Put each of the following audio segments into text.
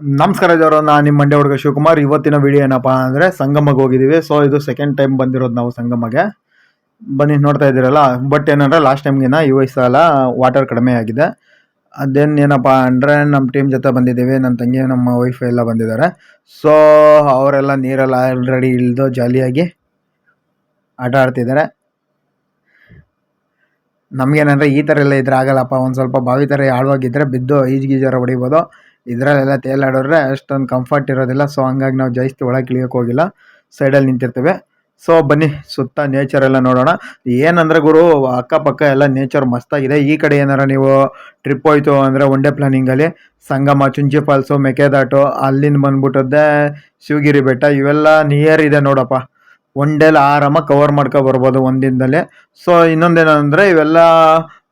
ನಮಸ್ಕಾರ ಜವರ ನಾನು ನಿಮ್ಮ ಮಂಡ್ಯ ಹುಡುಗ ಶಿವಕುಮಾರ್. ಇವತ್ತಿನ ವಿಡಿಯೋ ಏನಪ್ಪ ಅಂದರೆ ಸಂಗಮಗೆ ಹೋಗಿದ್ದೀವಿ. ಸೊ ಇದು ಸೆಕೆಂಡ್ ಟೈಮ್ ಬಂದಿರೋದು ನಾವು ಸಂಗಮಗೆ ಬನ್ನಿ, ನೋಡ್ತಾ ಇದ್ದೀರಲ್ಲ? ಬಟ್ ಏನಂದ್ರೆ ಲಾಸ್ಟ್ ಟೈಮ್ಗಿನ ಈ ವಯಸ್ಸಲ್ಲ ವಾಟರ್ ಕಡಿಮೆ ಆಗಿದೆ. ಅದೇನು ಏನಪ್ಪ ಅಂದರೆ ನಮ್ಮ ಟೀಮ್ ಜೊತೆ ಬಂದಿದ್ದೀವಿ. ನನ್ನ ತಂಗಿ, ನಮ್ಮ ವೈಫ್ ಎಲ್ಲ ಬಂದಿದ್ದಾರೆ. ಸೊ ಅವರೆಲ್ಲ ನೀರೆಲ್ಲ ಆಲ್ರೆಡಿ ಇಳಿದು ಜಾಲಿಯಾಗಿ ಆಟ ಆಡ್ತಿದ್ದಾರೆ. ನಮಗೇನಂದ್ರೆ ಈ ಥರ ಎಲ್ಲ ಇದ್ರೆ ಆಗಲ್ಲಪ್ಪ. ಒಂದು ಸ್ವಲ್ಪ ಬಾವಿ ಥರ ಆಳವಾಗಿದ್ದರೆ ಬಿದ್ದು ಈಜು ಗೀಜಾರ ಹೊಡಿಬೋದು. ಇದರಲ್ಲೆಲ್ಲ ತೇಲಾಡಿದ್ರೆ ಅಷ್ಟೊಂದು ಕಂಫರ್ಟ್ ಇರೋದಿಲ್ಲ. ಸೊ ಹಂಗಾಗಿ ನಾವು ಜಾಸ್ತಿ ಒಳಗೆ ಇಳಿಯೋಕೆ ಹೋಗಿಲ್ಲ. ಸೈಡಲ್ಲಿ ನಿಂತಿರ್ತೇವೆ. ಸೊ ಬನ್ನಿ, ಸುತ್ತ ನೇಚರ್ ಎಲ್ಲ ನೋಡೋಣ. ಏನಂದ್ರೆ ಗುರು, ಅಕ್ಕಪಕ್ಕ ಎಲ್ಲ ನೇಚರ್ ಮಸ್ತಾಗಿದೆ. ಈ ಕಡೆ ಏನಾರ ನೀವು ಟ್ರಿಪ್ ಹೋಯ್ತು ಅಂದರೆ ಒನ್ ಡೇ ಪ್ಲಾನಿಂಗಲ್ಲಿ ಸಂಗಮ, ಚುಂಚಿ ಫಾಲ್ಸು ಮೆಕೆದಾಟು, ಅಲ್ಲಿಂದ ಬಂದ್ಬಿಟ್ಟದ್ದೇ, ಶಿವಗಿರಿ ಬೆಟ್ಟ, ಇವೆಲ್ಲ ನಿಯರ್ ಇದೆ ನೋಡಪ್ಪ. ಒನ್ ಡೇಲಿ ಆರಾಮ ಕವರ್ ಮಾಡ್ಕೊ ಬರ್ಬೋದು ಒಂದಿನದಲ್ಲೇ ಸೊ ಇನ್ನೊಂದೇನಂದರೆ ಇವೆಲ್ಲ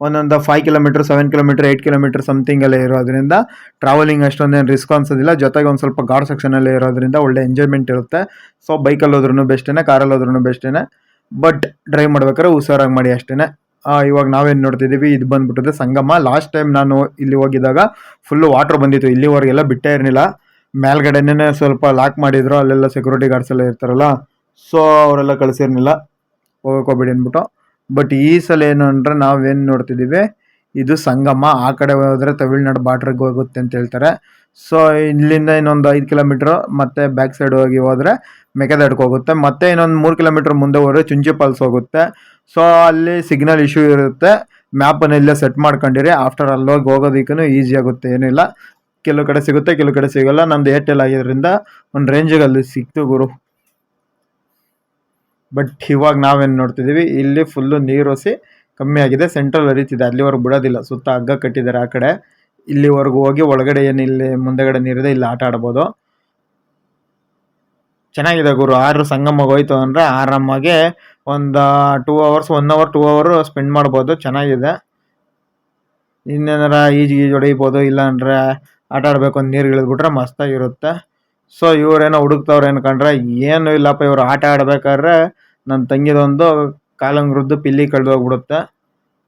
ಒಂದೊಂದು five kilometre seven kilometre eight kilometre something ಎಲ್ಲ ಇರೋದ್ರಿಂದ ಟ್ರಾವೆಲಿಂಗ್ ಅಷ್ಟೊಂದೇನು ರಿಸ್ಕ್ ಅನ್ಸೋದಿಲ್ಲ. ಜೊತೆಗೆ ಒಂದು ಸ್ವಲ್ಪ ಗಾಡ್ ಸೆಕ್ಷನಲ್ಲಿ ಇರೋದ್ರಿಂದ ಒಳ್ಳೆ ಎಂಜಾಯ್ಮೆಂಟ್ ಇರುತ್ತೆ. ಸೊ ಬೈಕಲ್ಲಿ ಹೋದ್ರೂ ಬೆಸ್ಟೇನೆ ಕಾರಲ್ಲಿ ಹೋದ್ರೂ ಬೆಸ್ಟೇನೆ ಬಟ್ ಡ್ರೈವ್ ಮಾಡ್ಬೇಕಾದ್ರೆ ಹುಷಾರಾಗಿ ಮಾಡಿ ಅಷ್ಟೇ ಇವಾಗ ನಾವೇನು ನೋಡ್ತಿದ್ದೀವಿ, ಇದು ಬಂದ್ಬಿಟ್ಟಿದೆ ಸಂಗಮ. ಲಾಸ್ಟ್ ಟೈಮ್ ನಾನು ಇಲ್ಲಿ ಹೋಗಿದ್ದಾಗ ಫುಲ್ಲು ವಾಟ್ರ್ ಬಂದಿತ್ತು. ಇಲ್ಲಿವರೆಗೆಲ್ಲ ಬಿಟ್ಟೇ ಇರಲಿಲ್ಲ. ಮೇಲ್ಗಡೆನೇ ಸ್ವಲ್ಪ ಲಾಕ್ ಮಾಡಿದ್ರು. ಅಲ್ಲೆಲ್ಲ ಸೆಕ್ಯೂರಿಟಿ ಗಾರ್ಡ್ಸ್ ಎಲ್ಲ ಇರ್ತಾರಲ್ಲ. ಸೊ ಅವರೆಲ್ಲ ಕಳಿಸಿರ್ಲಿಲ್ಲ. ಹೋಗಕ್ಕೆ ಅಂದ್ಬಿಟ್ಟು. ಬಟ್ ಈ ಸಲ ಏನು ಅಂದರೆ ನಾವೇನು ನೋಡ್ತಿದ್ದೀವಿ, ಇದು ಸಂಗಮ, ಆ ಕಡೆ ಹೋದರೆ ತಮಿಳ್ನಾಡು ಬಾರ್ಡ್ರಿಗೆ ಹೋಗುತ್ತೆ ಅಂತ ಹೇಳ್ತಾರೆ. ಸೊ ಇಲ್ಲಿಂದ ಇನ್ನೊಂದು ಐದು ಕಿಲೋಮೀಟ್ರು ಮತ್ತೆ ಬ್ಯಾಕ್ ಸೈಡ್ ಹೋಗಿ ಹೋದರೆ ಮೆಕೆದಾಡ್ಗೆ ಹೋಗುತ್ತೆ. ಮತ್ತೆ ಇನ್ನೊಂದು ಮೂರು ಕಿಲೋಮೀಟ್ರ್ ಮುಂದೆ ಹೋದರೆ ಚುಂಚಿ ಫಾಲ್ಸ್ ಹೋಗುತ್ತೆ. ಸೊ ಅಲ್ಲಿ ಸಿಗ್ನಲ್ ಇಶ್ಯೂ ಇರುತ್ತೆ. ಮ್ಯಾಪನ್ನು ಇಲ್ಲೇ ಸೆಟ್ ಮಾಡ್ಕೊಂಡಿರಿ. ಆಫ್ಟರ್ ಅಲ್ಲಿ ಹೋಗಿ ಹೋಗೋದಕ್ಕೂ ಈಸಿ ಆಗುತ್ತೆ ಏನಿಲ್ಲ ಕೆಲವು ಕಡೆ ಸಿಗುತ್ತೆ, ಕೆಲವು ಕಡೆ ಸಿಗಲ್ಲ. ನಂದು ಏರ್ಟೆಲ್ ಆಗಿದ್ದರಿಂದ ಒಂದು ರೇಂಜಿಗೆ ಅಲ್ಲಿ ಸಿಕ್ತು ಗುರು. ಬಟ್ ಇವಾಗ ನಾವೇನು ನೋಡ್ತಿದ್ದೀವಿ, ಇಲ್ಲಿ ಫುಲ್ಲು ನೀರು ಹೊಸಿ ಕಮ್ಮಿ ಆಗಿದೆ ಸೆಂಟ್ರಲ್ ಹರಿತಿದೆ, ಅಲ್ಲಿವರೆಗೂ ಬಿಡೋದಿಲ್ಲ. ಸುತ್ತ ಹಗ್ಗ ಕಟ್ಟಿದ್ದಾರೆ ಆ ಕಡೆ. ಇಲ್ಲಿವರೆಗೂ ಹೋಗಿ ಒಳಗಡೆ ಏನು ಇಲ್ಲಿ ಮುಂದೆಗಡೆ ನೀರಿದೆ ಇಲ್ಲಿ ಆಟ ಆಡ್ಬೋದು. ಚೆನ್ನಾಗಿದೆ ಗುರು, ಆರು ಸಂಗಮಗೆ ಹೋಯ್ತು ಅಂದರೆ ಆರಾಮಾಗಿ ಒಂದು two hours one hour two hour spend ಮಾಡ್ಬೋದು, ಚೆನ್ನಾಗಿದೆ. ಇನ್ನೇನಾರ ಈಜು ಗೀಜು ಹೊಡಿಬೋದು, ಇಲ್ಲಾಂದರೆ ಆಟ ಆಡಬೇಕು ಅಂತ ನೀರು ಇಳಿದ್ಬಿಟ್ರೆ ಮಸ್ತಾಗಿರುತ್ತೆ. ಸೊ ಇವರೇನೋ ಹುಡುಕ್ತವ್ರೆ ಅನ್ಕೊಂಡ್ರೆ, ಏನು ಇಲ್ಲಪ್ಪ, ಇವರು ಆಟ ಆಡ್ಬೇಕಾದ್ರೆ ನನ್ನ ತಂಗಿದೊಂದು ಕಾಲಂಗ್ರದ್ದು ಪಿಲ್ಲಿ ಕಳೆದೋಗ್ಬಿಡುತ್ತೆ.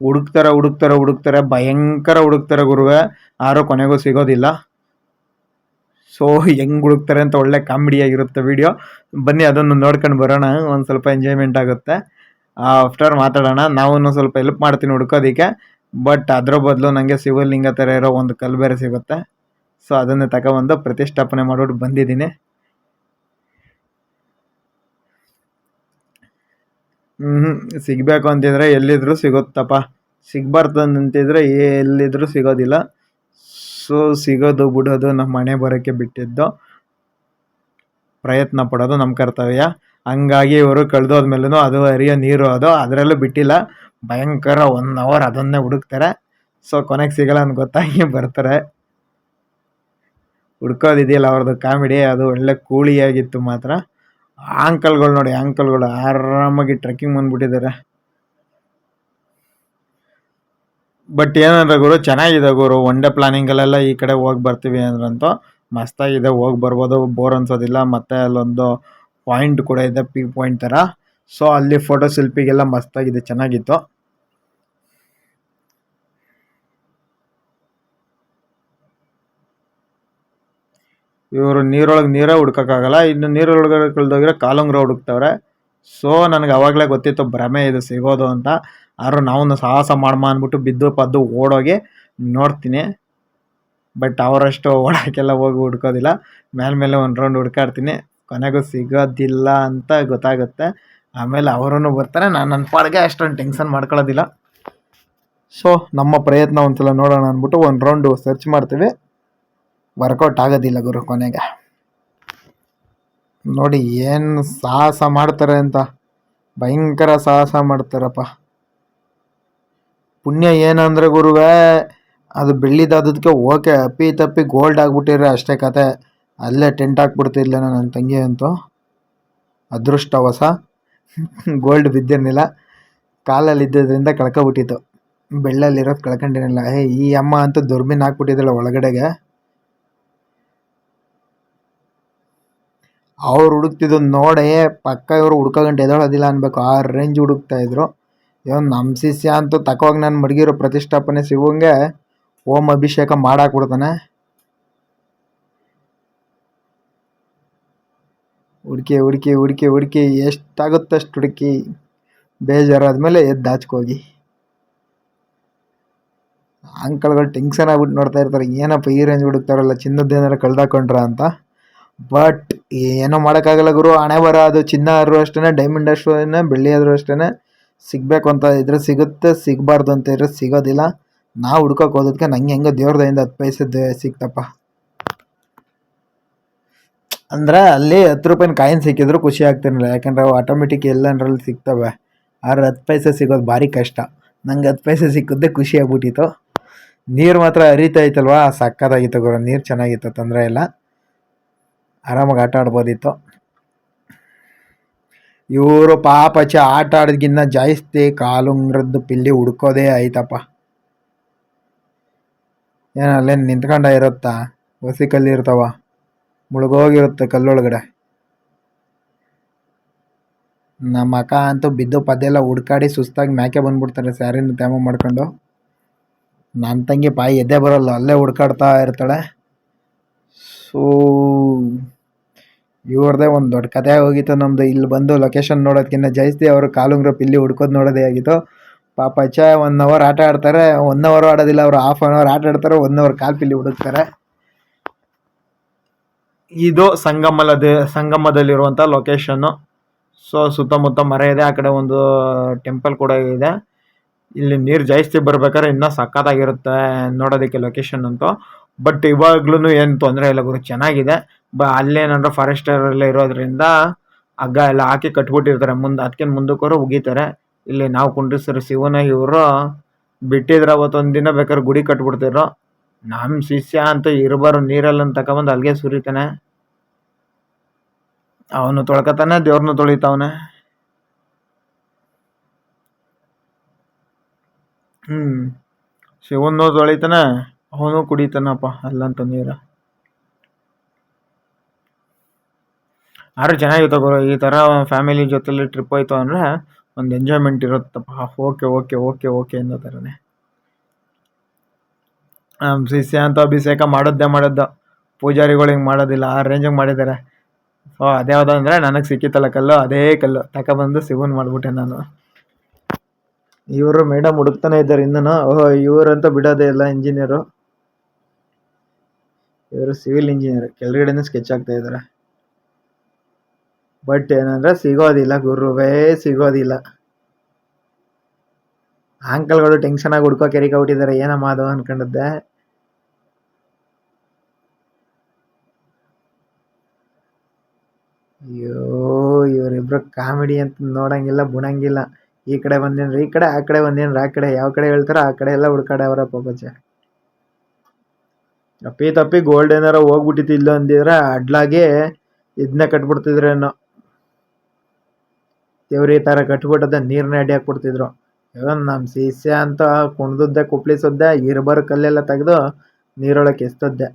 ಹುಡುಕ್ತಾರೆ ಹುಡುಕ್ತಾರೆ ಹುಡುಕ್ತಾರೆ, ಭಯಂಕರ ಹುಡುಕ್ತಾರೆ ಗುರುವೆ. ಯಾರೂ ಕೊನೆಗೂ ಸಿಗೋದಿಲ್ಲ. ಸೊ ಹೆಂಗೆ ಹುಡುಕ್ತಾರೆ ಅಂತ ಒಳ್ಳೆ ಕಾಮಿಡಿಯಾಗಿರುತ್ತೆ ವಿಡಿಯೋ. ಬನ್ನಿ, ಅದನ್ನು ನೋಡ್ಕೊಂಡು ಬರೋಣ. ಒಂದು ಸ್ವಲ್ಪ ಎಂಜಾಯ್ಮೆಂಟ್ ಆಗುತ್ತೆ. ಆಫ್ಟರ್ ಮಾತಾಡೋಣ. ನಾವು ಸ್ವಲ್ಪ ಹೆಲ್ಪ್ ಮಾಡ್ತೀನಿ ಹುಡ್ಕೋದಕ್ಕೆ. ಬಟ್ ಅದರ ಬದಲು ನನಗೆ ಶಿವಲಿಂಗ ಥರ ಇರೋ ಒಂದು ಕಲ್ಲು ಸಿಗುತ್ತೆ. ಸೊ ಅದನ್ನು ತಗೊಬಂದು ಪ್ರತಿಷ್ಠಾಪನೆ ಮಾಡ್ಬಿಟ್ಟು ಬಂದಿದ್ದೀನಿ. ಹ್ಞೂ ಸಿಗಬೇಕು ಅಂತಿದ್ರೆ ಎಲ್ಲಿದ್ರೂ ಸಿಗುತ್ತಪ್ಪ. ಸಿಗಬಾರ್ದು ಅಂತಿದ್ರೆ ಎಲ್ಲಿದ್ರೂ ಸಿಗೋದಿಲ್ಲ. ಸೊ ಸಿಗೋದು ಬಿಡೋದು ನಮ್ಮ ಮನೆ ಬರೋಕ್ಕೆ ಬಿಟ್ಟಿದ್ದು. ಪ್ರಯತ್ನ ಪಡೋದು ನಮ್ಮ ಕರ್ತವ್ಯ. ಹಂಗಾಗಿ ಇವರು ಕಳೆದೋದ್ಮೇಲೂ ಅದು ಹರಿಯೋ ನೀರು ಅದು, ಅದರಲ್ಲೂ ಬಿಟ್ಟಿಲ್ಲ. ಭಯಂಕರ ಒನ್ ಅವರ್ ಅದನ್ನೇ ಹುಡುಕ್ತಾರೆ. ಸೊ ಕೊನೆಗೆ ಸಿಗಲ್ಲ ಅಂತ ಗೊತ್ತಾಗಿ ಬರ್ತಾರೆ. ಹುಡ್ಕೋದಿದೆಯಲ್ಲ ಅವ್ರದ್ದು ಕಾಮಿಡಿ, ಅದು ಒಳ್ಳೆ ಕೂಲಿಯಾಗಿತ್ತು ಮಾತ್ರ. ಆಂಕಲ್ಗಳು ನೋಡಿ ಆಂಕಲ್ಗಳು ಆರಾಮಾಗಿ ಟ್ರೆಕ್ಕಿಂಗ್ ಬಂದ್ಬಿಟ್ಟಿದ್ದಾರೆ. ಬಟ್ ಏನಂದ್ರೆ ಗುರು, ಚೆನ್ನಾಗಿದೆ ಗುರು. ಒನ್ ಡೇ ಪ್ಲಾನಿಂಗಲ್ಲೆಲ್ಲ ಈ ಕಡೆ ಹೋಗಿ ಬರ್ತೀವಿ ಅಂದ್ರಂತೂ ಮಸ್ತಾಗಿದೆ, ಹೋಗಿ ಬರ್ಬೋದು ಬೋರ್ ಅನ್ಸೋದಿಲ್ಲ. ಮತ್ತು ಅಲ್ಲೊಂದು ಪಾಯಿಂಟ್ ಕೂಡ ಇದೆ ಪೀ ಪಾಯಿಂಟ್ ಥರ. ಸೊ ಅಲ್ಲಿ ಫೋಟೋ ಶಿಲ್ಪಿಗೆಲ್ಲ ಮಸ್ತಾಗಿದೆ, ಚೆನ್ನಾಗಿತ್ತು. ಇವರು ನೀರೊಳಗೆ ನೀರೇ ಹುಡ್ಕೋಕ್ಕಾಗಲ್ಲ. ಇನ್ನು ನೀರೊಳಗೆ ಕಳೆದೋಗಿರೋ ಕಾಲುಂಗ್ರ ಹುಡುಕ್ತವ್ರೆ. ಸೊ ನನಗೆ ಅವಾಗಲೇ ಗೊತ್ತಿತ್ತು, ಭ್ರಮೆ ಇದು ಸಿಗೋದು ಅಂತ. ಆದ್ರೂ ನಾವು ಸಾಹಸ ಮಾಡಮ ಅಂದ್ಬಿಟ್ಟು ಬಿದ್ದು ಪದ್ದು ಓಡೋಗಿ ನೋಡ್ತೀನಿ. ಬಟ್ ಅವರಷ್ಟು ಓಡೋಕ್ಕೆಲ್ಲ ಹೋಗಿ ಹುಡ್ಕೋದಿಲ್ಲ. ಮೇಲೆ ಒಂದು ರೌಂಡ್ ಹುಡ್ಕಾಡ್ತೀನಿ. ಕೊನೆಗೂ ಸಿಗೋದಿಲ್ಲ ಅಂತ ಗೊತ್ತಾಗುತ್ತೆ. ಆಮೇಲೆ ಅವರೂ ಬರ್ತಾರೆ. ನಾನು ನನ್ನ ಪಾಡಿಗೆ ಅಷ್ಟೊಂದು ಟೆನ್ಷನ್ ಮಾಡ್ಕೊಳ್ಳೋದಿಲ್ಲ. ಸೊ ನಮ್ಮ ಪ್ರಯತ್ನ ಒಂದ್ಸಲ ನೋಡೋಣ ಅಂದ್ಬಿಟ್ಟು ಒಂದು ರೌಂಡು ಸರ್ಚ್ ಮಾಡ್ತೀವಿ. ವರ್ಕೌಟ್ ಆಗೋದಿಲ್ಲ ಗುರು ಕೊನೆಗೆ. ನೋಡಿ ಏನು ಸಾಹಸ ಮಾಡ್ತಾರೆ ಅಂತ. ಭಯಂಕರ ಸಾಹಸ ಮಾಡ್ತಾರಪ್ಪ. ಪುಣ್ಯ ಏನಂದ್ರೆ ಗುರುವೇ, ಅದು ಬೆಳ್ಳಿದಾದದಕ್ಕೆ ಓಕೆ, ಅಪ್ಪಿ ತಪ್ಪಿ ಗೋಲ್ಡ್ ಆಗಿಬಿಟ್ಟಿದ್ರೆ ಅಷ್ಟೇ ಕತೆ. ಅಲ್ಲೇ ಟೆಂಟ್ ಹಾಕ್ಬಿಡ್ತಿರ್ಲ ನನ್ನ ತಂಗಿ ಅಂತೂ. ಅದೃಷ್ಟ ಹೊಸ ಗೋಲ್ಡ್ ಬಿದ್ದಿರಲಿಲ್ಲ. ಕಾಲಲ್ಲಿ ಇದ್ದಿದ್ದರಿಂದ ಕಳ್ಕೊಬಿಟ್ಟಿತ್ತು. ಬೆಳ್ಳಲ್ಲಿರೋದು ಕಳ್ಕೊಂಡಿರಲಿಲ್ಲ. ಏ, ಈ ಅಮ್ಮ ಅಂತ ದುರ್ಬಿನ್ ಹಾಕ್ಬಿಟ್ಟಿದ್ದಾಳೆ ಒಳಗಡೆಗೆ. ಅವ್ರು ಹುಡುಕ್ತಿದ್ದು ನೋಡಿ ಪಕ್ಕ ಇವರು ಹುಡ್ಕೊಂಡ್ ಎದೊಳೋದಿಲ್ಲ ಅನ್ಬೇಕು. ಆ ರೇಂಜ್ ಹುಡುಕ್ತಾ ಇದ್ರು. ಇವನು ನಮ್ಮ ಶಿಷ್ಯ ಅಂತೂ ತಕೋಗಿ ನಾನು ಮಡಗಿರೋ ಪ್ರತಿಷ್ಠಾಪನೆ ಸಿಗೋಂಗೆ ಓಂ ಅಭಿಷೇಕ ಮಾಡಾಕ್ಬಿಡ್ತಾನೆ. ಹುಡುಕಿ ಹುಡುಕಿ ಹುಡುಕಿ ಹುಡುಕಿ ಎಷ್ಟಾಗುತ್ತೆ ಅಷ್ಟು ಹುಡುಕಿ. ಬೇಜಾರಾದ್ಮೇಲೆ ಎದ್ದು ಹೋಗಿ ಅಂಕಲ್ಗಳು ಟೆನ್ಷನ್ ಆಗ್ಬಿಟ್ಟು ನೋಡ್ತಾ ಇರ್ತಾರೆ. ಏನಪ್ಪ ಈ ರೇಂಜ್ ಹುಡುಕ್ತಾರಲ್ಲ ಚಿನ್ನದ್ದೇನಾರ ಕಳ್ದಾಕೊಂಡ್ರ ಅಂತ. ಬಟ್ ಏನೋ ಮಾಡೋಕ್ಕಾಗಲ್ಲ ಗುರು. ಹಣೆ ಬರ ಅದು ಚಿನ್ನ ಆದರೂ ಅಷ್ಟೇ ಡೈಮಂಡ್ ಅಷ್ಟೇ ಬೆಳ್ಳಿ ಆದರೂ ಅಷ್ಟೇ ಸಿಗಬೇಕು ಅಂತ ಇದ್ರೆ ಸಿಗುತ್ತೆ, ಸಿಗಬಾರ್ದು ಅಂತ ಇದ್ರೆ ಸಿಗೋದಿಲ್ಲ. ನಾವು ಹುಡ್ಕೋಕೆ ಹೋದಕ್ಕೆ ನಂಗೆ ಹೆಂಗೋ ದೇವ್ರದಿಂದ ಹತ್ತು ಪೈಸೆ ಸಿಕ್ತಪ್ಪ ಅಂದ್ರೆ ಅಲ್ಲಿ ಹತ್ತು ರೂಪಾಯಿನ ಕಾಯಿನ್ ಸಿಕ್ಕಿದ್ರು ಖುಷಿ ಆಗ್ತಿರಲಿಲ್ಲ. ಯಾಕಂದ್ರೆ ಅವು ಆಟೋಮೆಟಿಕ್ ಎಲ್ಲಂದ್ರಲ್ಲಿ ಸಿಗ್ತವೆ. ಆದ್ರೆ ಹತ್ತು ಪೈಸೆ ಸಿಗೋದು ಭಾರಿ ಕಷ್ಟ. ನಂಗೆ ಹತ್ತು ಪೈಸೆ ಸಿಕ್ಕಿದ್ದೆ ಖುಷಿ ಆಗ್ಬಿಟ್ಟಿತ್ತು. ನೀರು ಮಾತ್ರ ಹರಿತಾ ಇತ್ತಲ್ವಾ ಸಕ್ಕತ್ತಾಗಿತ್ತು ಗುರು. ನೀರು ಚೆನ್ನಾಗಿತ್ತು, ತೊಂದರೆ ಇಲ್ಲ. ಆರಾಮಾಗಿ ಆಟ ಆಡ್ಬೋದಿತ್ತು. ಇವರು ಪಾಪಚ ಆಟ ಆಡೋದ್ಕಿನ್ನ ಜಾಸ್ತಿ ಕಾಲುಂಗ್ರದ್ದು ಪಿಲ್ಲಿ ಹುಡ್ಕೋದೇ ಆಯ್ತಪ್ಪ. ಏನು ಅಲ್ಲೇನು ನಿಂತ್ಕೊಂಡ ಇರುತ್ತಾ? ಹೊಸಿ ಕಲ್ಲಿರ್ತಾವ ಮುಳುಗೋಗಿರುತ್ತೆ ಕಲ್ಲೊಳಗಡೆ. ನಮ್ಮ ಅಕ್ಕ ಅಂತೂ ಬಿದ್ದು ಪದ್ದೆಲ್ಲ ಹುಡ್ಕಾಡಿ ಸುಸ್ತಾಗಿ ಮ್ಯಾಕೆ ಬಂದ್ಬಿಡ್ತಾರೆ ಸ್ಯಾರಿನ ತ್ಯಾಮ ಮಾಡ್ಕೊಂಡು. ನನ್ನ ತಂಗಿ ಬಾಯಿ ಎದ್ದೇ ಬರೋಲ್ಲ, ಅಲ್ಲೇ ಹುಡ್ಕಾಡ್ತಾ ಇರ್ತಾಳೆ. ಸೊ ಇವ್ರದ್ದೇ ಒಂದು ದೊಡ್ಡ ಕಥೆ ಹೋಗಿತ್ತು ನಮ್ದು. ಇಲ್ಲಿ ಬಂದು ಲೊಕೇಶನ್ ನೋಡೋದಕ್ಕಿಂತ ಜಾಸ್ತಿ ಅವರು ಕಾಲುಂಗ್ರ ಪಿಲ್ಲಿ ಹುಡ್ಕೋದು ನೋಡೋದೇ ಆಗಿತ್ತು. ಪಾಪ ಅಚ್ಚ ಒನ್ ಅವರ್ ಆಟ ಆಡ್ತಾರೆ. ಒನ್ ಅವರ್ ಆಡೋದಿಲ್ಲ, ಅವರು ಹಾಫ್ ಆನ್ ಅವರ್ ಆಟ ಆಡ್ತಾರೆ. ಒನ್ ಅವರ್ ಕಾಲು ಪಿಲ್ಲಿ ಹುಡುಕ್ತಾರೆ. ಇದು ಸಂಗಮದ ಸಂಗಮದಲ್ಲಿರುವಂಥ ಲೊಕೇಶನ್ನು ಸೊ, ಸುತ್ತಮುತ್ತ ಮರ ಇದೆ. ಆ ಕಡೆ ಒಂದು ಟೆಂಪಲ್ ಕೂಡ ಇದೆ. ಇಲ್ಲಿ ನೀರು ಜಾಸ್ತಿ ಬರ್ಬೇಕಾದ್ರೆ ಇನ್ನೂ ಸಖತ್ತಾಗಿರುತ್ತೆ ನೋಡೋದಕ್ಕೆ ಲೊಕೇಶನ್ ಅಂತೂ. ಬಟ್ ಇವಾಗ್ಲೂ ಏನು ತೊಂದರೆ ಇಲ್ಲ ಗುರು, ಚೆನ್ನಾಗಿದೆ. ಬ ಅಲ್ಲೇನಂದ್ರೆ ಫಾರೆಸ್ಟರ್ ಎಲ್ಲ ಇರೋದ್ರಿಂದ ಹಗ್ಗ ಎಲ್ಲ ಹಾಕಿ ಕಟ್ಬಿಟ್ಟಿರ್ತಾರೆ. ಮುಂದೆ ಅದಕ್ಕೆ ಮುಂದಕ್ಕೋರು ಉಗಿತಾರೆ. ಇಲ್ಲಿ ನಾವು ಕುಂಡ್ರಿಸಿರೋ ಶಿವನ, ಇವರು ಬಿಟ್ಟಿದ್ರೆ ಅವತ್ತೊಂದು ದಿನ ಬೇಕಾದ್ರೆ ಗುಡಿ ಕಟ್ಬಿಡ್ತಿದ್ರು. ನಮ್ಮ ಶಿಷ್ಯ ಅಂತ ಇರಬಾರು ನೀರಲ್ಲಂತ ತಗೊಂಬಂದು ಅಲ್ಲಿಗೆ ಸುರಿತಾನೆ. ಅವನು ತೊಳ್ಕೊತಾನೆ ದೇವ್ರನ್ನ ತೊಳಿತಾವನೆ. ಹ್ಞೂ ಶಿವನ್ನು ತೊಳಿತಾನೆ. ಅವನು ಕುಡಿತಾನಪ್ಪ, ಅಲ್ಲಂತ ನೀರು. ಆದ್ರೆ ಚೆನ್ನಾಗಿತ್ತು ಗುರು, ಈ ಥರ ಫ್ಯಾಮಿಲಿ ಜೊತೆಲಿ ಟ್ರಿಪ್ ಹೋಯ್ತು ಅಂದರೆ ಒಂದು ಎಂಜಾಯ್ಮೆಂಟ್ ಇರುತ್ತಪ್ಪ. ಓಕೆ ಓಕೆ ಓಕೆ ಓಕೆ ಅನ್ನೋ ಥರನೇ ಶಿಷ್ಯ ಅಂತ ಅಭಿಷೇಕ ಮಾಡೋದೇ ಪೂಜಾರಿಗಳು ಹಿಂಗೆ ಮಾಡೋದಿಲ್ಲ, ಆ ರೇಂಜಿಗೆ ಮಾಡಿದ್ದಾರೆ ಸೊ ಅದ್ಯಾವುದು ಅಂದರೆ ನನಗೆ ಸಿಕ್ಕಿತ್ತಲ್ಲ ಕಲ್ಲು, ಅದೇ ಕಲ್ಲು. ತಗೊಬಂದು ಸಿಗುನ್ ಮಾಡಿಬಿಟ್ಟೆ ನಾನು. ಇವರು ಮೇಡಮ್ ಹುಡುಕ್ತಾನೆ ಇದ್ದಾರೆ ಇನ್ನೂ. ಓಹೋ, ಇವರಂತೂ ಬಿಡೋದೇ ಇಲ್ಲ ಇಂಜಿನಿಯರು ಇವರು ಸಿವಿಲ್ ಇಂಜಿನಿಯರ್ ಕೆಳಗಡೆನೇ ಸ್ಕೆಚ್ ಆಗ್ತಾ ಇದ್ದಾರೆ. ಬಟ್ ಏನಂದ್ರೆ ಸಿಗೋದಿಲ್ಲ ಗುರುವೇ, ಸಿಗೋದಿಲ್ಲ. ಆಂಕಲ್ಗಳು ಟೆನ್ಷನ್ ಆಗಿ ಹುಡ್ಕೋ ಕೆರಿಕ ಬಿಟ್ಟಿದ್ದಾರೆ ಏನಮ್ಮ ಅದು ಅನ್ಕೊಂಡಿದ್ದೆ. ಅಯ್ಯೋ, ಇವರಿಬ್ರು ಕಾಮಿಡಿ ಅಂತ ನೋಡಂಗಿಲ್ಲ, ಬುಣಂಗಿಲ್ಲ. ಈ ಕಡೆ ಬಂದೇನ್ರಿ, ಈ ಕಡೆ, ಆ ಕಡೆ ಬಂದೇನ್ರಿ, ಆ ಕಡೆ ಯಾವ ಕಡೆ ಹೇಳ್ತಾರೋ ಆ ಕಡೆ ಎಲ್ಲ ಹುಡ್ಕಾಡವ್ರ ಪಾಪಚ್ಚ ತಪ್ಪಿ ತಪ್ಪಿ ಗೋಲ್ಡ್ ಏನಾರ ಹೋಗ್ಬಿಟ್ಟಿತ್ತು ಇಲ್ಲ ಅಂದಿದ್ರೆ ಅಡ್ಲಾಗೆ ಇದನ್ನ ಕಟ್ಬಿಡ್ತಿದ್ರೇನೋ ದೇವ್ರ ಈ ಥರ ಕಟ್ಬಿಟ್ಟದ ನೀರನ್ನ ಅಡ್ಡಿ ಹಾಕ್ಬಿಡ್ತಿದ್ರು. ಇವನ್ ನಮ್ಮ ಸೀಸೆ ಅಂತ ಕುಣ್ದದ್ದೆ ಕುಪ್ಳಿಸದ್ದೆ ಇರ್ಬಾರ ಕಲ್ಲೆಲ್ಲ ತೆಗೆದು ನೀರೊಳಗೆ ಎಸ್ತದ್ದೆ.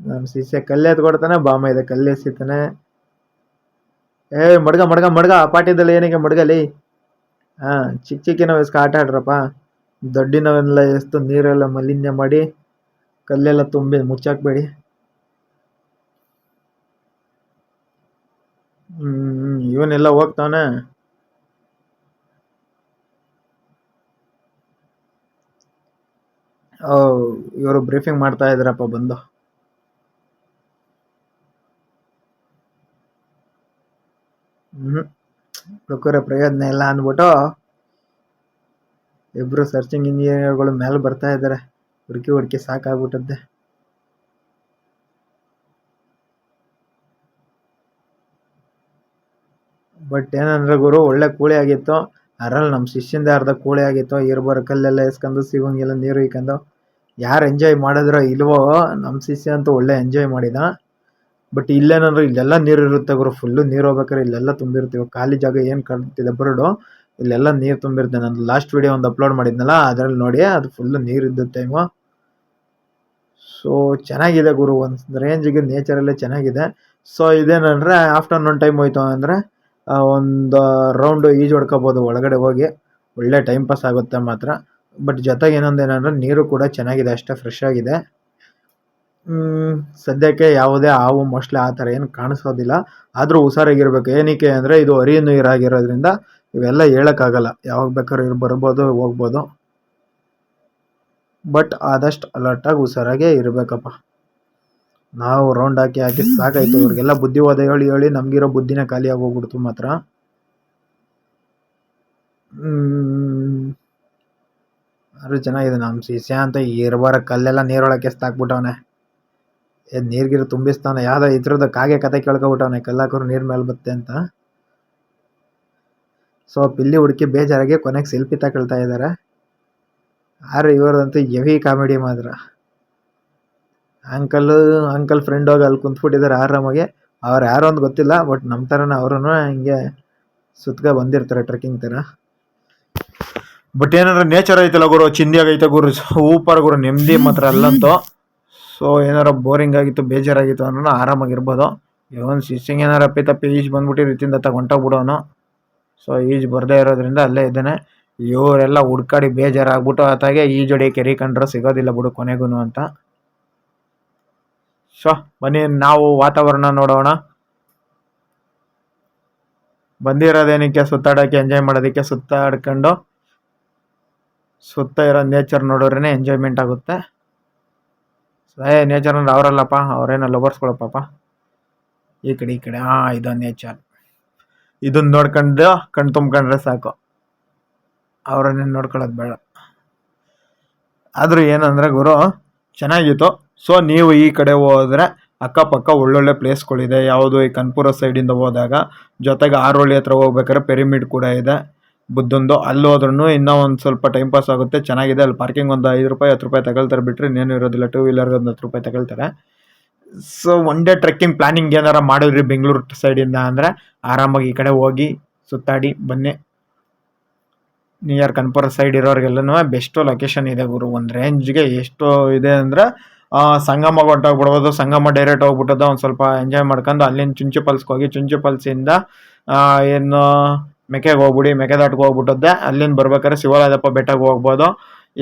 ನಮ್ಮ ಸೀಸೆ ಕಲ್ಲು ಎತ್ಕೊಡ್ತಾನೆ ಬಾಮ ಇದೆ, ಕಲ್ಲು ಎಸಿತಾನೆ. ಏ, ಮಡ್ಗ ಮಡ್ಗ ಮಡ್ಗ ಅಪಾಟಿದಲ್ಲಿ ಏನಕ್ಕೆ ಮಡ್ಗಲಿ ಹಾಂ ಚಿಕ್ಕ ಚಿಕ್ಕಿನ ವಯಸ್ಕ ಆಟ ಆಡ್ರಪ್ಪ. ದೊಡ್ಡಿನವೆಲ್ಲ ಎಸ್ತು ನೀರೆಲ್ಲ ಮಲಿನ್ಯ ಮಾಡಿ, ಕಲ್ಲೆಲ್ಲ ತುಂಬಿ ಮುಚ್ಚಾಕ್ಬೇಡಿ. ಹ್ಞೂ ಇವನೆಲ್ಲ ಹೋಗ್ತಾವನೆ. ಓ, ಇವರು ಬ್ರೀಫಿಂಗ್ ಮಾಡ್ತಾ ಇದ್ದಾರಪ್ಪ ಬಂದು. ಹುಡುಗರ ಪ್ರಯೋಜನ ಇಲ್ಲ ಅಂದ್ಬಿಟ್ಟು ಇಬ್ಬರು ಸರ್ಚಿಂಗ್ ಇಂಜಿನಿಯರ್ಗಳು ಮೇಲೆ ಬರ್ತಾ ಇದ್ದಾರೆ ಹುಡುಕಿ ಹುಡುಕಿ ಸಾಕಾಗ್ಬಿಟ್ಟದ್ದೆ. ಬಟ್ ಏನಂದ್ರೆ ಗುರು, ಒಳ್ಳೆ ಕೂಳಿ ಆಗಿತ್ತು. ಅದ್ರಲ್ಲಿ ನಮ್ಮ ಶಿಷ್ಯಂದ ಅರ್ಧ ಕೂಳಿ ಆಗಿತ್ತು. ಇರ್ಬಾರ ಕಲ್ಲೆಲ್ಲ ಎಸ್ಕೊಂಡು ಸಿಗೋಂಗಿಲ್ಲ, ನೀರು ಇಕ್ಕೊಂಡು ಯಾರು ಎಂಜಾಯ್ ಮಾಡಿದ್ರೋ ಇಲ್ವೋ ನಮ್ಮ ಶಿಷ್ಯ ಅಂತೂ ಒಳ್ಳೆ ಎಂಜಾಯ್ ಮಾಡಿದ. ಬಟ್ ಇಲ್ಲೇನಂದ್ರೆ ಇಲ್ಲೆಲ್ಲ ನೀರು ಇರುತ್ತೆ ಗುರು ಫುಲ್ಲು ನೀರು ಹೋಗ್ಬೇಕಾದ್ರೆ ಇಲ್ಲೆಲ್ಲ ತುಂಬಿರ್ತೀವಿ ಖಾಲಿ ಜಾಗ ಏನು ಕಾಣ್ತಿದೆ ಬರಡು, ಇಲ್ಲೆಲ್ಲ ನೀರು ತುಂಬಿರುತ್ತೆ. ನಾನು ಲಾಸ್ಟ್ ವಿಡಿಯೋ ಒಂದು ಅಪ್ಲೋಡ್ ಮಾಡಿದ್ನಲ್ಲ, ಅದ್ರಲ್ಲಿ ನೋಡಿ, ಅದು ಫುಲ್ಲು ನೀರು ಇದ್ದ ಟೈಮು ಸೊ ಚೆನ್ನಾಗಿದೆ ಗುರು, ಒಂದು ರೇಂಜಿಗೆ ನೇಚರಲ್ಲೇ ಚೆನ್ನಾಗಿದೆ. ಸೊ ಇದೇನಂದರೆ ಆಫ್ಟರ್ನೂನ್ ಟೈಮ್ ಹೋಯ್ತು ಅಂದರೆ ಒಂದು ರೌಂಡು ಈಜು ಹೊಡ್ಕೋಬೋದು ಒಳಗಡೆ ಹೋಗಿ. ಒಳ್ಳೆ ಟೈಮ್ ಪಾಸ್ ಆಗುತ್ತೆ ಮಾತ್ರ. ಬಟ್ ಜೊತೆಗೆ ಇನ್ನೊಂದು ಏನಂದ್ರೆ, ನೀರು ಕೂಡ ಚೆನ್ನಾಗಿದೆ, ಅಷ್ಟೇ ಫ್ರೆಶ್ ಆಗಿದೆ. ಸದ್ಯಕ್ಕೆ ಯಾವುದೇ ಹಾವು ಮೋಸ್ಟ್ಲಿ ಆ ಥರ ಏನು ಕಾಣಿಸೋದಿಲ್ಲ. ಆದರೂ ಹುಷಾರಾಗಿರ್ಬೇಕು. ಏನಕ್ಕೆ ಅಂದರೆ ಇದು ಹರಿಯ ನೀರಾಗಿರೋದ್ರಿಂದ ಇವೆಲ್ಲ ಹೇಳೋಕ್ಕಾಗಲ್ಲ. ಯಾವಾಗ ಬೇಕಾದ್ರೂ ಇವ್ರು ಬರ್ಬೋದು, ಹೋಗ್ಬೋದು. ಬಟ್ ಆದಷ್ಟು ಅಲರ್ಟಾಗಿ ಹುಷಾರಾಗೇ ಇರಬೇಕಪ್ಪ. ನಾವು ರೌಂಡ್ ಹಾಕಿ ಹಾಕಿ ಸಾಕಾಯ್ತು. ಇವ್ರಿಗೆಲ್ಲ ಬುದ್ಧಿ ಹೋದ ಹೇಳಿ ಹೇಳಿ ನಮಗಿರೋ ಬುದ್ಧಿನ ಖಾಲಿಯಾಗಿ ಹೋಗ್ಬಿಡ್ತು ಮಾತ್ರ. ಆದ್ರೂ ಚೆನ್ನಾಗಿದೆ ನಮ್ಮ ಶಿಷ್ಯ ಅಂತ ಇರ್ಬಾರ ಕಲ್ಲೆಲ್ಲ ನೀರೊಳಕ್ಕೆ ಎಸ್ತಾಕ್ಬಿಟ್ಟವನೆ ನೀರು ತುಂಬಿಸ್ತಾನೆ. ಯಾವುದೋ ಇದ್ರದ್ದು ಕಾಗೆ ಕತೆ ಕೇಳ್ಕೊಬಿಟ್ಟವನೆ, ಕಲ್ಲಾಕರು ನೀರ್ ಮೇಲೆ ಬತ್ತೆ ಅಂತ. ಸೊ ಪಿಲ್ಲಿ ಹುಡುಕಿ ಬೇಜಾರಾಗಿ ಕೊನೆಗೆ ಸೆಲ್ಫಿ ತಗೊಳ್ತಾ ಇದ್ದಾರೆ ಆದ್ರೆ ಇವ್ರದಂತೂ ಹೆವಿ ಕಾಮಿಡಿ ಮಾತ್ರ. ಅಂಕಲ್ ಅಂಕಲ್ ಫ್ರೆಂಡ್ ಹೋಗಿ ಅಲ್ಲಿ ಕುಂತ್ಬಿಟ್ಟಿದ್ದಾರೆ ಆರಾಮಾಗಿ. ಅವ್ರು ಯಾರು ಅಂತ ಗೊತ್ತಿಲ್ಲ ಬಟ್ ನಮ್ಮ ಥರನೇ ಅವರು ಹಿಂಗೆ ಸುತ್ತಗ ಬಂದಿರ್ತಾರೆ ಟ್ರೆಕ್ಕಿಂಗ್ ಥರ. ಬಟ್ ಏನಂದ್ರೆ ನೇಚರ್ ಐತಲ್ಲ ಗುರು, ಚಿಂದಿಯಾಗೈತೆ ಗುರು ಸೂಪರ್ ಗುರು, ನೆಮ್ಮದಿ ಮಾತ್ರ ಅಲ್ಲಂತೂ. ಸೊ ಏನಾರ ಬೋರಿಂಗ್ ಆಗಿತ್ತು, ಬೇಜಾರಾಗಿತ್ತು ಅನ್ನೋ ಆರಾಮಾಗಿರ್ಬೋದು. ಇವನ್ ಸಿಸ್ಟಿಂಗ್ ಏನಾರ ಅಪ್ಪಿ ತಪ್ಪಿ ಈಜ್ ಬಂದ್ಬಿಟ್ಟು ರೀತಿಯಿಂದ ತಗೊಂಡೋಗ್ಬಿಡೋನು ಸೊ ಈಜ್ ಬರದೇ ಇರೋದ್ರಿಂದ ಅಲ್ಲೇ ಇದ್ದಾನೆ. ಇವರೆಲ್ಲ ಹುಡ್ಕಾಡಿ ಬೇಜಾರಾಗ್ಬಿಟ್ಟು ಆತಾಗೆ ಈಜೊಡಿ ಕೆರಿ ಕಂಡ್ರೆ ಸಿಗೋದಿಲ್ಲ ಬಿಡು ಕೊನೆಗೂ ಅಂತ. ಸೊ ಬನ್ನಿ, ನಾವು ವಾತಾವರಣ ನೋಡೋಣ. ಬಂದಿರೋದೇನಕ್ಕೆ ಸುತ್ತಾಡೋಕ್ಕೆ ಎಂಜಾಯ್ ಮಾಡೋದಕ್ಕೆ ಸುತ್ತಾಡ್ಕೊಂಡು, ಸುತ್ತ ಇರೋ ನೇಚರ್ ನೋಡೋರೇ ಎಂಜಾಯ್ಮೆಂಟ್ ಆಗುತ್ತೆ. ಏ, ನೇಚರ್ ಅಂದ್ರೆ ಅವರಲ್ಲಪ್ಪ, ಅವರೇನೋ ಲವರ್ಸ್ಗಳು ಪಾಪ ಈ ಕಡೆ ಈ ಕಡೆ ಹಾಂ ಇದು ನೇಚರ್. ಇದನ್ನ ನೋಡ್ಕೊಂಡು ಕಣ್ ತುಂಬ್ಕೊಂಡ್ರೆ ಸಾಕು. ಅವರನ್ನೇ ನೋಡ್ಕೊಳ್ಳೋದು ಬೇಡ. ಆದರೂ ಏನಂದರೆ ಗುರು, ಚೆನ್ನಾಗಿತ್ತು. ಸೊ ನೀವು ಈ ಕಡೆ ಹೋದರೆ ಅಕ್ಕಪಕ್ಕ ಒಳ್ಳೊಳ್ಳೆ ಪ್ಲೇಸ್ಗಳಿದೆ ಯಾವುದು ಈ ಕನ್ಪುರ ಸೈಡಿಂದ ಹೋದಾಗ, ಜೊತೆಗೆ ಆರೋಳಿ ಹತ್ರ ಹೋಗ್ಬೇಕಾದ್ರೆ ಪಿರಮಿಡ್ ಕೂಡ ಇದೆ. ಬುದ್ಧಂದು, ಅಲ್ಲಿ ಹೋದ್ರೂ ಇನ್ನೂ ಒಂದು ಸ್ವಲ್ಪ ಟೈಮ್ ಪಾಸ್ ಆಗುತ್ತೆ. ಚೆನ್ನಾಗಿದೆ, ಅಲ್ಲಿ ಪಾರ್ಕಿಂಗ್ ಒಂದು ಐದು ರೂಪಾಯಿ, ಹತ್ತು ರೂಪಾಯಿ ತಗೊಳ್ತಾರೆ ಬಿಟ್ಟರೆ ಇನ್ನೇನು ಇರೋದಿಲ್ಲ. ಟೂ ವೀಲರ್ಗೆ ಒಂದು ಹತ್ತು ರೂಪಾಯಿ ತಗೊಳ್ತಾರೆ. So one day trekking planning ಏನಾರ ಮಾಡಿದ್ರಿ ಬೆಂಗಳೂರು ಸೈಡಿಂದ ಅಂದರೆ? ಆರಾಮಾಗಿ ಈ ಕಡೆ ಹೋಗಿ, ಸುತ್ತಾಡಿ, ಬನ್ನಿ. ನಿಯರ್ ಕನ್ಪುರ ಸೈಡ್ ಇರೋರಿಗೆಲ್ಲನೂ ಬೆಸ್ಟು ಲೊಕೇಶನ್ ಇದೆ ಗುರು. ಒಂದು ರೇಂಜ್ಗೆ ಎಷ್ಟು ಇದೆ ಅಂದರೆ ಸಂಗಮ ಹೊಂಟೋಗ್ಬಿಡ್ಬೋದು ಸಂಗಮ ಡೈರೆಕ್ಟ್ ಹೋಗ್ಬಿಟ್ಟದ ಒಂದು ಸ್ವಲ್ಪ ಎಂಜಾಯ್ ಮಾಡ್ಕೊಂಡು ಅಲ್ಲಿಂದ ಚುಂಚು ಹೋಗಿ. ಚುಂಚು ಏನು ಮೆಕೆಗೆ ಹೋಗ್ಬಿಡಿ ಮೆಕೆದಾಟ್ಗೆ ಹೋಗ್ಬಿಟ್ಟದ್ದೆ. ಅಲ್ಲಿಂದ ಬರ್ಬೇಕಾದ್ರೆ ಶಿವರಾಜಪ್ಪ ಬೆಟ್ಟಕ್ಕೆ ಹೋಗ್ಬೋದು.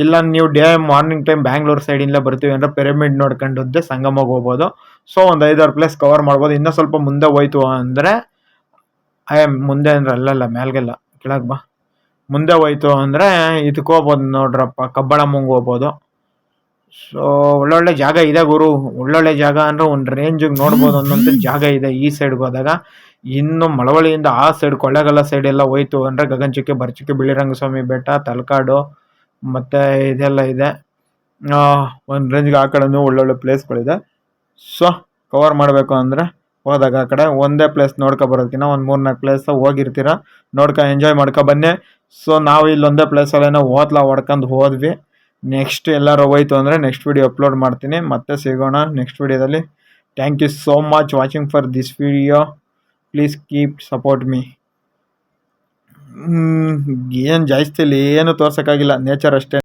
ಇಲ್ಲ, ನೀವು ಡೇ ಮಾರ್ನಿಂಗ್ ಟೈಮ್ ಬ್ಯಾಂಗ್ಳೂರ್ ಸೈಡಿಂದ ಬರ್ತೀವಿ ಅಂದರೆ ಪಿರಮಿಡ್ ನೋಡ್ಕೊಂಡದ್ದೆ ಸಂಗಮಗೆ ಹೋಗ್ಬೋದು. ಸೊ ಒಂದು ಐದಾರು ಪ್ಲೇಸ್ ಕವರ್ ಮಾಡ್ಬೋದು. ಇನ್ನೂ ಸ್ವಲ್ಪ ಮುಂದೆ ಹೋಯ್ತು ಅಂದರೆ ಅಯ್ಯ ಮುಂದೆ ಅಂದ್ರೆ ಅಲ್ಲಲ್ಲ ಮೇಲ್ಗೆಲ್ಲ, ಕೆಳಗೆ ಬಾ. ಮುಂದೆ ಹೋಯ್ತು ಅಂದರೆ ಇದಕ್ಕೆ ಹೋಗ್ಬೋದು ನೋಡ್ರಪ್ಪ ಕಬ್ಬಳಮ್ಮಂಗೆ ಹೋಗ್ಬೋದು. ಸೊ ಒಳ್ಳೊಳ್ಳೆ ಜಾಗ ಇದೆ ಗುರು. ಒಳ್ಳೊಳ್ಳೆ ಜಾಗ ಅಂದ್ರೆ ಒಂದು ರೇಂಜಿಗೆ ನೋಡ್ಬೋದು ಅನ್ನೋಂಥ ಜಾಗ ಇದೆ ಈ ಸೈಡ್ಗೆ ಹೋದಾಗ. ಇನ್ನು ಮಳವಳ್ಳಿಯಿಂದ ಆ ಸೈಡ್ ಕೊಳ್ಳೇಗಾಲ ಸೈಡ್ ಎಲ್ಲ ಹೋಯ್ತು ಅಂದರೆ ಗಗನಚುಕ್ಕಿ ಬರಚುಕ್ಕಿ ಬಿಳಿರಂಗಸ್ವಾಮಿ ಬೆಟ್ಟ, ತಲಕಾಡು ಮತ್ತು ಇದೆಲ್ಲ ಇದೆ. ಒಂದು ರೇಂಜ್ಗೆ ಆ ಕಡೆನೂ ಒಳ್ಳೊಳ್ಳೆ ಪ್ಲೇಸ್ಗಳಿದೆ ಸೊ ಕವರ್ ಮಾಡಬೇಕು ಅಂದರೆ ಹೋದಾಗ ಆ ಕಡೆ ಒಂದೇ ಪ್ಲೇಸ್ ನೋಡ್ಕೊ ಬರೋದಕ್ಕಿಂತ ಒಂದು ಮೂರು ನಾಲ್ಕು ಪ್ಲೇಸ್ ಹೋಗಿರ್ತೀರ, ನೋಡ್ಕೊ ಎಂಜಾಯ್ ಮಾಡ್ಕೊ ಬನ್ನಿ. ಸೊ ನಾವು ಇಲ್ಲೊಂದೇ ಪ್ಲೇಸಲ್ಲೇನೋ ಓದ್ಲ ಹೊಡ್ಕೊಂಡು ಹೋದ್ವಿ. ನೆಕ್ಸ್ಟ್ ಎಲ್ಲರೂ ಹೋಯ್ತು ಅಂದರೆ ನೆಕ್ಸ್ಟ್ ವಿಡಿಯೋ ಅಪ್ಲೋಡ್ ಮಾಡ್ತೀನಿ. ಮತ್ತೆ ಸಿಗೋಣ ನೆಕ್ಸ್ಟ್ ವಿಡಿಯೋದಲ್ಲಿ thank you so much watching for this video please keep support me. ಏನು ಜಾಸ್ತಿ ಇಲ್ಲಿ ಏನು ತೋರ್ಸೋಕ್ಕಾಗಿಲ್ಲ ನೇಚರ್ ಅಷ್ಟೇ.